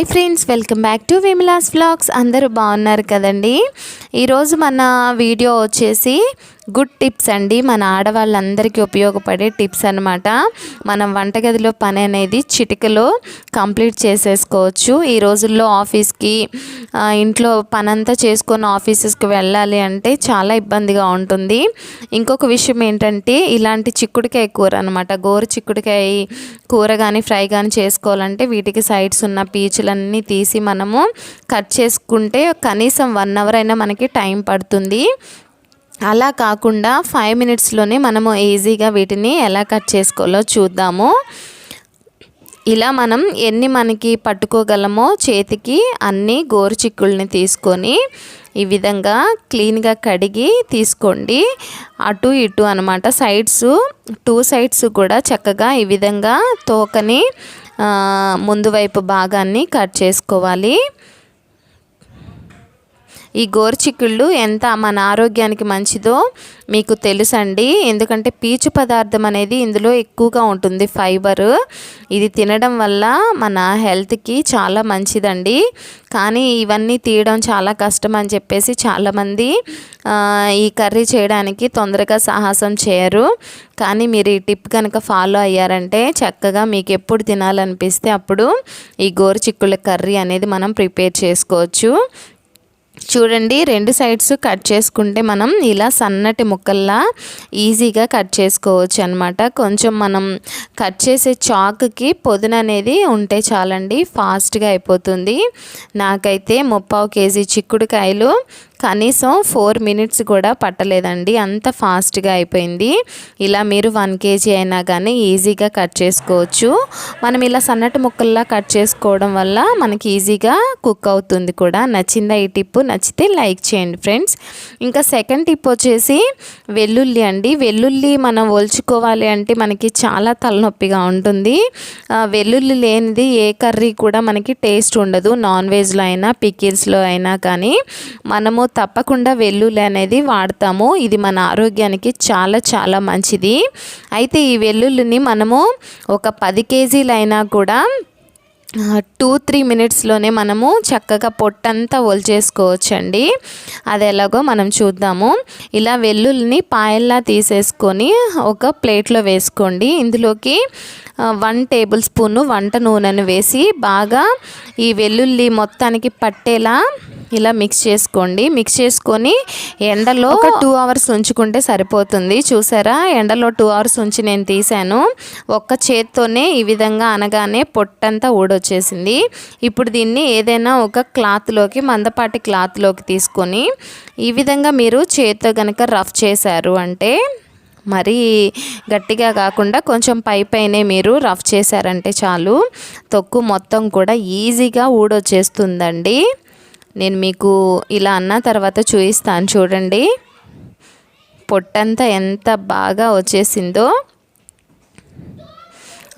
Hi friends welcome back to Vimila's vlogs. అందరూ బాగున్నారు కదండి? ఈరోజు మన వీడియో వచ్చేసి గుడ్ టిప్స్ అండి. మన ఆడవాళ్ళందరికీ ఉపయోగపడే టిప్స్ అనమాట మనం వంటగదిలో పని అనేది చిటికలో కంప్లీట్ చేసేసుకోవచ్చు. ఈ రోజుల్లో ఆఫీస్కి ఇంట్లో పనంతా చేసుకొని ఆఫీసెస్కి వెళ్ళాలి అంటే చాలా ఇబ్బందిగా ఉంటుంది. ఇంకొక విషయం ఏంటంటే ఇలాంటి చిక్కుడుకాయ కూర అనమాట గోరు చిక్కుడుకాయ కూర కానీ ఫ్రై కానీ చేసుకోవాలంటే వీటికి సైడ్స్ ఉన్న పీచులన్నీ తీసి మనము కట్ చేసుకుంటే కనీసం వన్ అవర్ అయినా మనకి టైం పడుతుంది. అలా కాకుండా ఫైవ్ మినిట్స్లోనే మనము ఈజీగా వీటిని ఎలా కట్ చేసుకోవాలో చూద్దాము. ఇలా మనం ఎన్ని మనకి పట్టుకోగలమో చేతికి అన్ని గోరు చిక్కుల్ని తీసుకొని ఈ విధంగా క్లీన్గా కడిగి తీసుకోండి. అటు ఇటు అనమాట సైడ్స్ టూ సైడ్స్ కూడా చక్కగా ఈ విధంగా తోకని ముందు వైపు భాగాన్ని కట్ చేసుకోవాలి. ఈ గోరుచిక్కుళ్ళు ఎంత మన ఆరోగ్యానికి మంచిదో మీకు తెలుసండి. ఎందుకంటే పీచు పదార్థం అనేది ఇందులో ఎక్కువగా ఉంటుంది ఫైబర్. ఇది తినడం వల్ల మన హెల్త్కి చాలా మంచిదండి. కానీ ఇవన్నీ తీయడం చాలా కష్టం అని చెప్పేసి చాలామంది ఈ కర్రీ చేయడానికి తొందరగా సాహసం చేయరు. కానీ మీరు ఈ టిప్ కనుక ఫాలో అయ్యారంటే చక్కగా మీకు ఎప్పుడు తినాలనిపిస్తే అప్పుడు ఈ గోరుచిక్కుల కర్రీ అనేది మనం ప్రిపేర్ చేసుకోవచ్చు. చూడండి రెండు సైడ్స్ కట్ చేసుకుంటే మనం ఇలా సన్నటి ముక్కల్లా ఈజీగా కట్ చేసుకోవచ్చు అనమాట కొంచెం మనం కట్ చేసే చాకుకి పొదును అనేది ఉంటే చాలండి ఫాస్ట్గా అయిపోతుంది. నాకైతే ముప్పావు కేజీ చిక్కుడుకాయలు కనీసం ఫోర్ మినిట్స్ కూడా పట్టలేదండి. అంత ఫాస్ట్గా అయిపోయింది. ఇలా మీరు వన్ కేజీ అయినా కానీ ఈజీగా కట్ చేసుకోవచ్చు. మనం ఇలా సన్నటి ముక్కల్లా కట్ చేసుకోవడం వల్ల మనకి ఈజీగా కుక్ అవుతుంది కూడా. నచ్చిందా ఈ టిప్? నచ్చితే లైక్ చేయండి ఫ్రెండ్స్. ఇంకా సెకండ్ టిప్ వచ్చేసి వెల్లుల్లి అండి. వెల్లుల్లి మనం ఒల్చుకోవాలి అంటే మనకి చాలా తలనొప్పిగా ఉంటుంది. వెల్లుల్లి లేనిది ఏ కర్రీ కూడా మనకి టేస్ట్ ఉండదు. నాన్ వెజ్లో అయినా పికిల్స్లో అయినా కానీ మనము తప్పకుండా వెల్లుల్లి అనేది వాడతాము. ఇది మన ఆరోగ్యానికి చాలా చాలా మంచిది. అయితే ఈ వెల్లుల్లిని మనము ఒక పది కేజీలైనా కూడా టూ త్రీ మినిట్స్లోనే మనము చక్కగా పొట్టంతా ఒలిచేసుకోవచ్చండి. అది ఎలాగో మనం చూద్దాము. ఇలా వెల్లుల్లిని పాయల్లా తీసేసుకొని ఒక ప్లేట్లో వేసుకోండి. ఇందులోకి వన్ టేబుల్ స్పూన్ వంట నూనెను వేసి బాగా ఈ వెల్లుల్లి మొత్తానికి పట్టేలా ఇలా మిక్స్ చేసుకోండి. మిక్స్ చేసుకొని ఎండలో ఒక టూ అవర్స్ ఉంచుకుంటే సరిపోతుంది. చూసారా? ఎండలో టూ అవర్స్ ఉంచి నేను తీసాను ఒక్క చేత్తోనే ఈ విధంగా అనగానే పొట్టంతా ఊడొచ్చేసింది. ఇప్పుడు దీన్ని ఏదైనా ఒక క్లాత్లోకి మందపాటి క్లాత్లోకి తీసుకొని ఈ విధంగా మీరు చేత్తో కనుక రఫ్ చేశారు అంటే మరీ గట్టిగా కాకుండా కొంచెం పై పైనే మీరు రఫ్ చేశారంటే చాలు. తొక్కు మొత్తం కూడా ఈజీగా ఊడొచ్చేస్తుందండి. నేను మీకు ఇలా అన్న తర్వాత చూపిస్తాను చూడండి. పొట్టంతా ఎంత బాగా వచ్చేసిందో.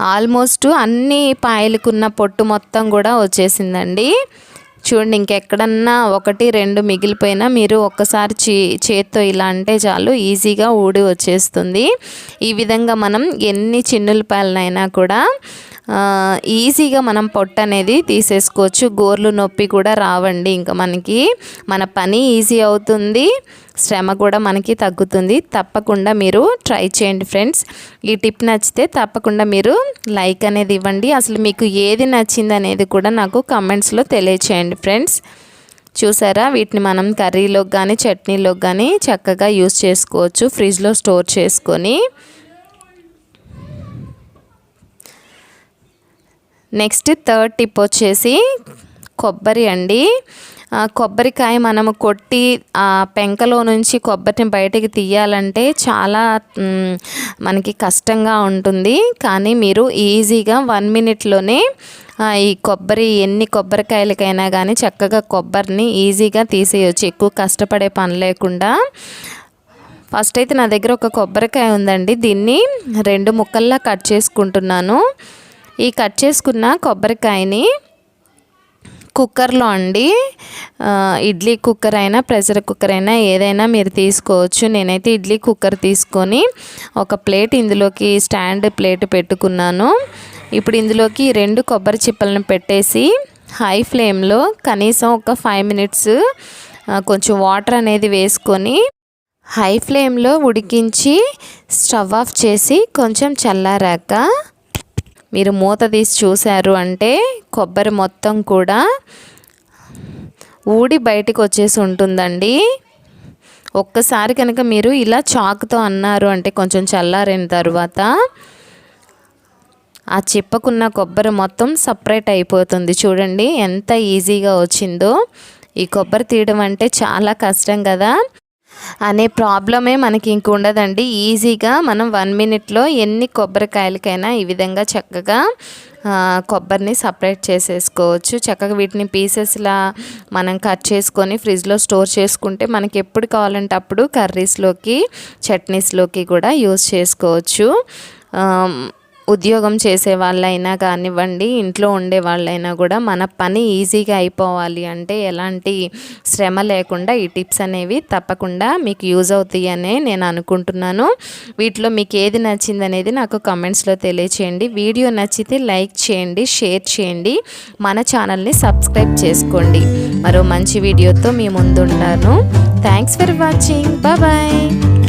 ఆల్మోస్ట్ అన్ని పాయలకున్న పొట్టు మొత్తం కూడా వచ్చేసిందండి. చూడండి ఇంకెక్కడన్నా ఒకటి రెండు మిగిలిపోయినా మీరు ఒక్కసారి చే చేత్తో ఇలా అంటే చాలు ఈజీగా ఊడి వచ్చేస్తుంది. ఈ విధంగా మనం ఎన్ని చిన్నులపాయలనైనా కూడా ఈజీగా మనం పొట్ట అనేది తీసేసుకోవచ్చు. గోర్లు నొప్పి కూడా రావండి. ఇంకా మనకి మన పని ఈజీ అవుతుంది. శ్రమ కూడా మనకి తగ్గుతుంది. తప్పకుండా మీరు ట్రై చేయండి ఫ్రెండ్స్. ఈ టిప్ నచ్చితే తప్పకుండా మీరు లైక్ అనేది ఇవ్వండి. అసలు మీకు ఏది నచ్చింది అనేది కూడా నాకు కమెంట్స్లో తెలియచేయండి ఫ్రెండ్స్. చూసారా? వీటిని మనం కర్రీలోకి కానీ చట్నీలోకి కానీ చక్కగా యూస్ చేసుకోవచ్చు. ఫ్రిడ్జ్లో స్టోర్ చేసుకొని నెక్స్ట్ థర్డ్ టిప్ వచ్చేసి కొబ్బరి అండి. కొబ్బరికాయ మనము కొట్టి ఆ పెంకలో నుంచి కొబ్బరిని బయటికి తీయాలంటే చాలా మనకి కష్టంగా ఉంటుంది. కానీ మీరు ఈజీగా వన్ మినిట్లోనే ఈ కొబ్బరి ఎన్ని కొబ్బరికాయలకైనా కానీ చక్కగా కొబ్బరిని ఈజీగా తీసేయచ్చు. ఎక్కువ కష్టపడే పని లేకుండా. ఫస్ట్ అయితే నా దగ్గర ఒక కొబ్బరికాయ ఉందండి. దీన్ని రెండు ముక్కల్లా కట్ చేసుకుంటున్నాను. ఈ కట్ చేసుకున్న కొబ్బరికాయని కుక్కర్లో అండి. ఇడ్లీ కుక్కర్ అయినా ప్రెషర్ కుక్కర్ అయినా ఏదైనా మీరు తీసుకోవచ్చు. నేనైతే ఇడ్లీ కుక్కర్ తీసుకొని ఒక ప్లేట్ ఇందులోకి స్టాండ్ ప్లేట్ పెట్టుకున్నాను. ఇప్పుడు ఇందులోకి రెండు కొబ్బరి చిప్పలను పెట్టేసి హై ఫ్లేమ్లో కనీసం ఒక ఫైవ్ మినిట్స్ కొంచెం వాటర్ అనేది వేసుకొని హై ఫ్లేమ్లో ఉడికించి స్టవ్ ఆఫ్ చేసి కొంచెం చల్లారాక మీరు మూత తీసి చూశారు అంటే కొబ్బరి మొత్తం కూడా ఊడి బయటకు వచ్చేసి ఉంటుందండి. ఒక్కసారి కనుక మీరు ఇలా చాకుతో అన్నారు అంటే కొంచెం చల్లారిన తర్వాత ఆ చిప్పకున్న కొబ్బరి మొత్తం సపరేట్ అయిపోతుంది. చూడండి ఎంత ఈజీగా వచ్చిందో. ఈ కొబ్బరి తీయడం అంటే చాలా కష్టం కదా. అనే ప్రాబ్లమే మనకి ఇంక ఉండదండి. ఈజీగా మనం వన్ మినిట్లో ఎన్ని కొబ్బరికాయలకైనా ఈ విధంగా చక్కగా కొబ్బరిని సపరేట్ చేసేసుకోవచ్చు. చక్కగా వీటిని పీసెస్లా మనం కట్ చేసుకొని ఫ్రిడ్జ్లో స్టోర్ చేసుకుంటే మనకి ఎప్పుడు కావాలంటే అప్పుడు కర్రీస్లోకి చట్నీస్లోకి కూడా యూస్ చేసుకోవచ్చు. ఉద్యోగం చేసే వాళ్ళైనా కానివ్వండి ఇంట్లో ఉండే వాళ్ళైనా కూడా మన పని ఈజీగా అయిపోవాలి అంటే ఎలాంటి శ్రమ లేకుండా ఈ టిప్స్ అనేవి తప్పకుండా మీకు యూజ్ అవుతాయి అనే నేను అనుకుంటున్నాను. వీటిలో మీకు ఏది నచ్చింది అనేది నాకు కమెంట్స్లో తెలియచేయండి. వీడియో నచ్చితే లైక్ చేయండి షేర్ చేయండి మన ఛానల్ని సబ్స్క్రైబ్ చేసుకోండి. మరో మంచి వీడియోతో మీ ముందుంటాను. Thanks for watching. బాయ్.